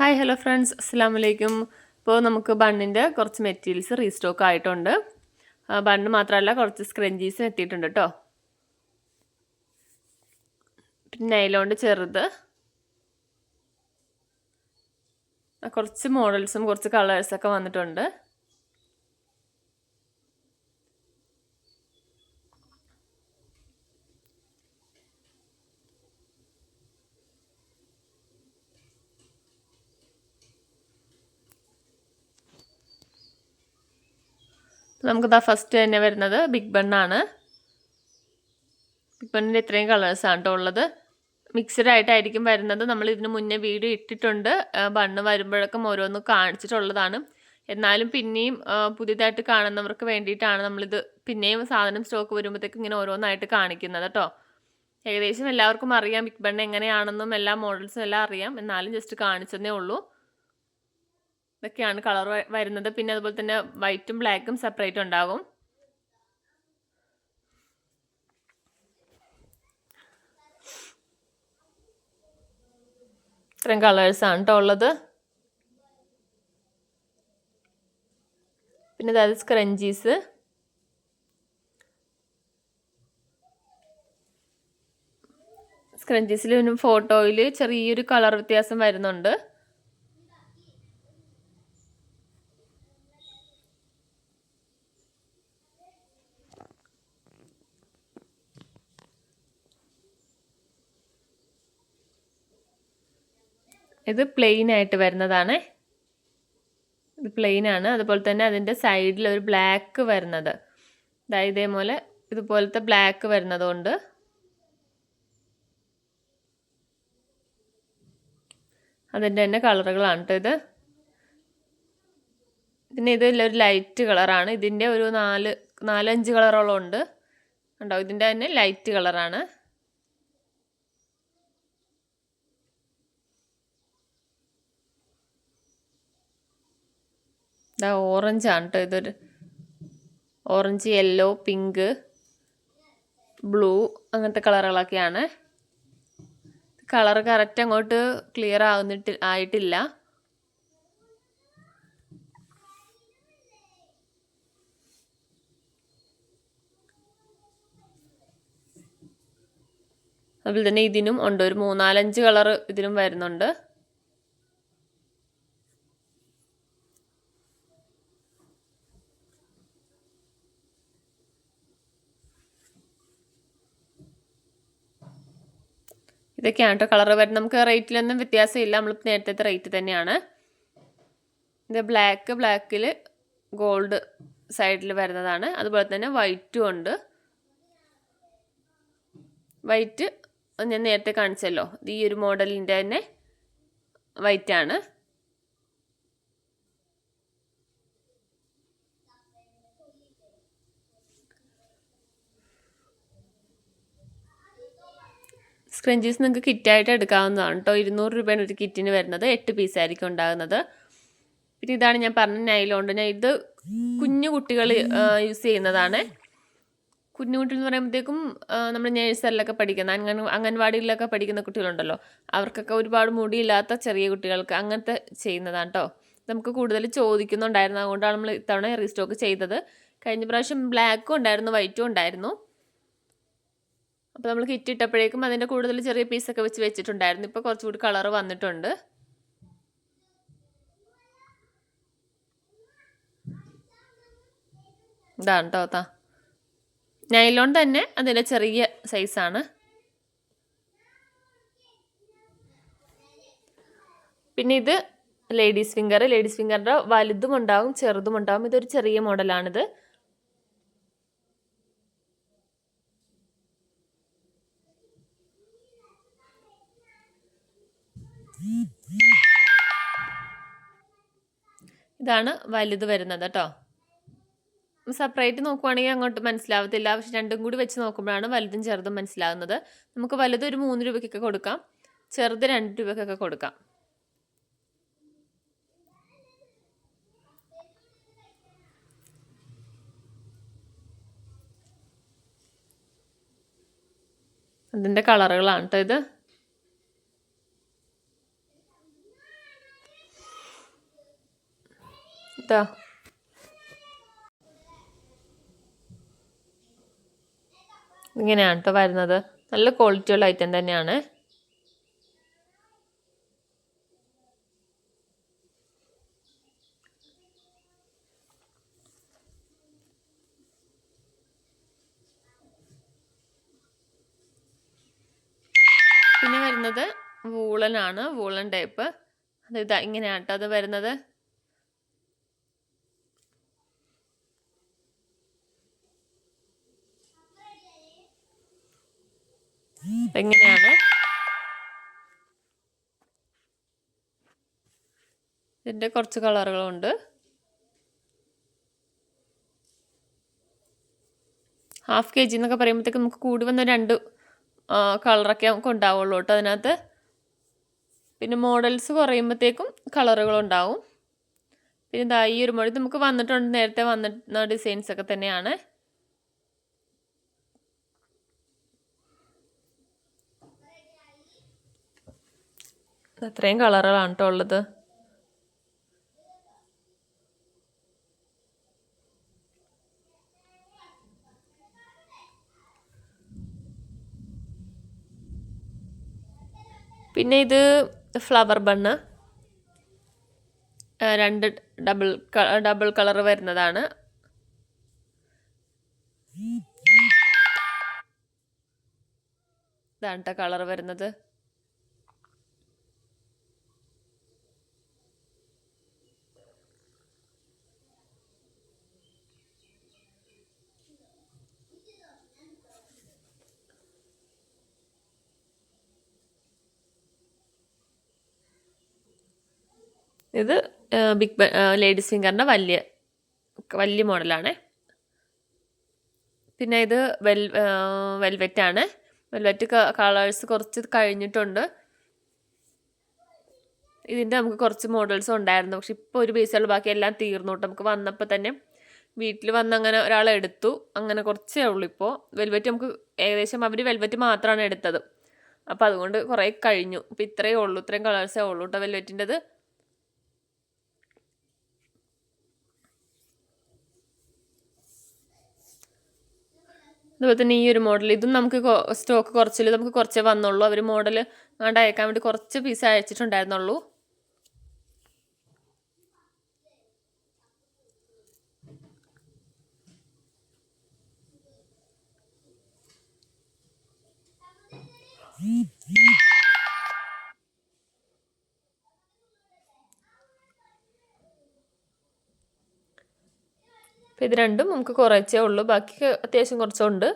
Hi hello friends അസ്സാം വലൈക്കും ഇപ്പോൾ നമുക്ക് ബണ്ണിന്റെ കുറച്ച് മെറ്റീരിയൽസ് റീസ്റ്റോക്ക് ആയിട്ടുണ്ട്. ബണ്ണ് മാത്രമല്ല കുറച്ച് സ്ക്രഞ്ചീസും എത്തിയിട്ടുണ്ട് കേട്ടോ പിന്നെ നൈലോണ്ട് ചെറുത്. കുറച്ച് മോഡൽസും കുറച്ച് കളേഴ്സൊക്കെ വന്നിട്ടുണ്ട്. നമുക്കിതാ ഫസ്റ്റ് തന്നെ വരുന്നത് ബിഗ് ബണ്ണാണ് ബിഗ് ബണ്ണിന്റെ ഇത്രയും കളേഴ്സാണ് കേട്ടോ ഉള്ളത്. മിക്സഡ് ആയിട്ടായിരിക്കും വരുന്നത്. നമ്മൾ ഇതിന് മുന്നേ വീഡിയോ ഇട്ടിട്ടുണ്ട്. ബണ്ണ് വരുമ്പോഴൊക്കെ ഓരോന്ന് കാണിച്ചിട്ടുള്ളതാണ്. എന്നാലും പിന്നെയും പുതിയതായിട്ട് കാണുന്നവർക്ക് വേണ്ടിയിട്ടാണ് നമ്മളിത് പിന്നെയും സാധനം സ്റ്റോക്ക് വരുമ്പോഴത്തേക്ക് ഇങ്ങനെ ഓരോന്നായിട്ട് കാണിക്കുന്നത് കേട്ടോ ഏകദേശം എല്ലാവർക്കും അറിയാം ബിഗ് ബണ്ണ് എങ്ങനെയാണെന്നും എല്ലാ മോഡൽസും എല്ലാം അറിയാം. എന്നാലും ജസ്റ്റ് കാണിച്ചതേ ഉള്ളൂ. ഇതൊക്കെയാണ് കളർ വരുന്നത്. പിന്നെ അതുപോലെ തന്നെ വൈറ്റും ബ്ലാക്കും സെപ്പറേറ്റ് ഉണ്ടാകും. ഇത്രയും ആണ് കേട്ടോ ഉള്ളത്. പിന്നെ അതായത് സ്ക്രഞ്ചീസ് സ്ക്രഞ്ചീസിൽ ഫോട്ടോയിൽ ചെറിയൊരു കളർ വ്യത്യാസം വരുന്നുണ്ട്. ഇത് പ്ലെയിൻ ആയിട്ട് വരുന്നതാണ്. ഇത് പ്ലെയിൻ ആണ്. അതുപോലെ തന്നെ അതിന്റെ സൈഡിൽ ഒരു ബ്ലാക്ക് വരുന്നത്. അതായത് ഇതേപോലെ ഇതുപോലത്തെ ബ്ലാക്ക് വരുന്നതുകൊണ്ട് അതിന്റെ തന്നെ കളറുകളാണ് ഇത്. പിന്നെ ഇത് ഒരു ലൈറ്റ് കളറാണ് ഇതിന്റെ ഒരു നാല് നാലഞ്ച് കളറോളം ഉണ്ട്. ഉണ്ടാവും ഇതിന്റെ തന്നെ ലൈറ്റ് കളറാണ് ഇതാ ഓറഞ്ച് ആണ് കേട്ടോ ഇതൊരു. ഓറഞ്ച് യെല്ലോ പിങ്ക് ബ്ലൂ അങ്ങനത്തെ കളറുകളൊക്കെയാണ്. കളർ കറക്റ്റ് അങ്ങോട്ട് ക്ലിയർ ആവുന്നിട്ട് ആയിട്ടില്ല. അതുപോലെ തന്നെ ഇതിനും ഉണ്ട്. ഒരു മൂന്നാലഞ്ച് കളർ ഇതിനും വരുന്നുണ്ട്. ഇതൊക്കെയാണ് കേട്ടോ കളർ വരുന്നത്. നമുക്ക് റേറ്റിലൊന്നും വ്യത്യാസമില്ല. നമ്മൾ നേരത്തെ റേറ്റ് തന്നെയാണ്. ഇത് ബ്ലാക്ക് ബ്ലാക്കിൽ ഗോൾഡ് സൈഡിൽ വരുന്നതാണ്. അതുപോലെ തന്നെ വൈറ്റും ഉണ്ട്. വൈറ്റ് ഞാൻ നേരത്തെ കാണിച്ചല്ലോ. ഈ ഒരു മോഡലിന്റെ തന്നെ വൈറ്റ് സ്ക്രഞ്ചീസ് നിങ്ങൾക്ക് കിറ്റായിട്ട് എടുക്കാവുന്നതാണ് കേട്ടോ ഇരുന്നൂറ് രൂപയാണ് ഒരു കിറ്റിന് വരുന്നത്. എട്ട് പീസായിരിക്കും ഉണ്ടാകുന്നത്. പിന്നെ ഇതാണ് ഞാൻ പറഞ്ഞ നൈലോണ്ട് ഞാൻ ഇത് കുഞ്ഞു കുട്ടികൾ യൂസ് ചെയ്യുന്നതാണ്. കുഞ്ഞു കുട്ടികൾ എന്ന് പറയുമ്പോഴത്തേക്കും നമ്മുടെ നേഴ്സറിലൊക്കെ പഠിക്കുന്ന അംഗൻ അംഗൻവാടികളിലൊക്കെ പഠിക്കുന്ന കുട്ടികളുണ്ടല്ലോ. അവർക്കൊക്കെ ഒരുപാട് മുടിയില്ലാത്ത ചെറിയ കുട്ടികൾക്ക് അങ്ങനത്തെ ചെയ്യുന്നതാണ് കേട്ടോ നമുക്ക് കൂടുതൽ ചോദിക്കുന്നുണ്ടായിരുന്നു. അതുകൊണ്ടാണ് നമ്മൾ ഇത്തവണ റീസ്റ്റോക്ക് ചെയ്തത്. കഴിഞ്ഞ പ്രാവശ്യം ബ്ലാക്കും ഉണ്ടായിരുന്നു വൈറ്റും ഉണ്ടായിരുന്നു. അപ്പോൾ നമ്മൾ കിറ്റ് ഇട്ടപ്പോഴേക്കും അതിന്റെ കൂടുതൽ ചെറിയ പീസൊക്കെ വെച്ച് വെച്ചിട്ടുണ്ടായിരുന്നു. ഇപ്പോൾ കുറച്ചുകൂടി കളർ വന്നിട്ടുണ്ട്. ഇതാണ് കേട്ടോ താ. നൈലോൺ തന്നെ അതിന്റെ ചെറിയ സൈസാണ് പിന്നെ ഇത് ലേഡീസ് ഫിംഗർ ലേഡീസ് ഫിംഗറിന്റെ വലുതും ഉണ്ടാവും ചെറുതും ഉണ്ടാവും. ഇതൊരു ചെറിയ മോഡലാണിത് ഇതാണ് വലുത് വരുന്നത് കേട്ടോ. സെപ്പറേറ്റ് നോക്കുവാണെങ്കിൽ അങ്ങോട്ട് മനസ്സിലാവത്തില്ല. പക്ഷെ രണ്ടും കൂടി വെച്ച് നോക്കുമ്പോഴാണ് വലുതും ചെറുതും മനസ്സിലാകുന്നത് നമുക്ക് വലുത് ഒരു മൂന്ന് രൂപയ്ക്കൊക്കെ കൊടുക്കാം. ചെറുത് രണ്ട് രൂപയ്ക്കൊക്കെ കൊടുക്കാം. അതിന്റെ കളറുകളാണ് കേട്ടോ ഇത്. ഇതാ ഇങ്ങനെയാണ് കേട്ടോ വരുന്നത്. നല്ല ക്വാളിറ്റിയുള്ള ഐറ്റം തന്നെയാണ്. പിന്നെ വരുന്നത് വൂളനാണ്. വൂളൻ ടൈപ്പ് അത് ഇതാ ഇങ്ങനെയാണ് കേട്ടോ അത് വരുന്നത്. എങ്ങനെയാണ്? ഇതിന്റെ കുറച്ച് കളറുകളുണ്ട്. ഹാഫ് കെ ജി എന്നൊക്കെ പറയുമ്പോഴത്തേക്ക് നമുക്ക് കൂടി വന്ന രണ്ട് കളറൊക്കെ നമുക്ക് ഉണ്ടാവുള്ളൂ കേട്ടോ അതിനകത്ത്. പിന്നെ മോഡൽസ് കുറയുമ്പോഴത്തേക്കും കളറുകളുണ്ടാവും. പിന്നെ ഇതാ ഈ ഒരു മോഡൽ നമുക്ക് വന്നിട്ടുണ്ട് നേരത്തെ വന്നിട്ടുള്ള ഡിസൈൻസ് ഒക്കെ തന്നെയാണ്. അത്രയും കളറുകളാണ് കേട്ടോ ഉള്ളത്. പിന്നെ ഇത് ഫ്ലവർ ബണ്ണ് രണ്ട് ഡബിൾ ഡബിൾ കളർ വരുന്നതാണ്. ഇതാണ് കളർ വരുന്നത്. ഇത് ബിഗ് ലേഡീസ് ഫിംഗറിന്റെ വലിയ വലിയ മോഡലാണ്. പിന്നെ ഇത് വെൽ വെൽവെറ്റ് ആണ് വെൽവെറ്റ് കളേഴ്സ് കുറച്ച് കഴിഞ്ഞിട്ടുണ്ട്. ഇതിന്റെ നമുക്ക് കുറച്ച് മോഡൽസ് ഉണ്ടായിരുന്നു. പക്ഷെ ഇപ്പോൾ ഒരു പീസുകൾ ബാക്കി എല്ലാം തീർന്നു നമുക്ക് വന്നപ്പോൾ തന്നെ വീട്ടിൽ വന്ന് അങ്ങനെ ഒരാൾ എടുത്തു. അങ്ങനെ കുറച്ചേ ഉള്ളൂ ഇപ്പോൾ വെൽവെറ്റ് നമുക്ക് ഏകദേശം അവർ വെൽവെറ്റ് മാത്രമാണ് എടുത്തത്. അപ്പോൾ അതുകൊണ്ട് കുറേ കഴിഞ്ഞു. ഇപ്പോൾ ഇത്രയേ ഉള്ളൂ. ഇത്രയും കളേഴ്സേ ഉള്ളൂ കേട്ടോ വെൽവെറ്റിന്റെത് അതുപോലെ തന്നെ ഈ ഒരു മോഡൽ ഇതും നമുക്ക് സ്റ്റോക്ക് കുറച്ചില്ല നമുക്ക് കുറച്ചേ വന്നുള്ളൂ. അവർ മോഡൽ അങ്ങോട്ട് അയക്കാൻ വേണ്ടി കുറച്ച് പീസ് അയച്ചിട്ടുണ്ടായിരുന്നുള്ളൂ. അപ്പോൾ ഇത് രണ്ടും നമുക്ക് കുറച്ചേ ഉള്ളൂ. ബാക്കി അത്യാവശ്യം കുറച്ചുണ്ട്.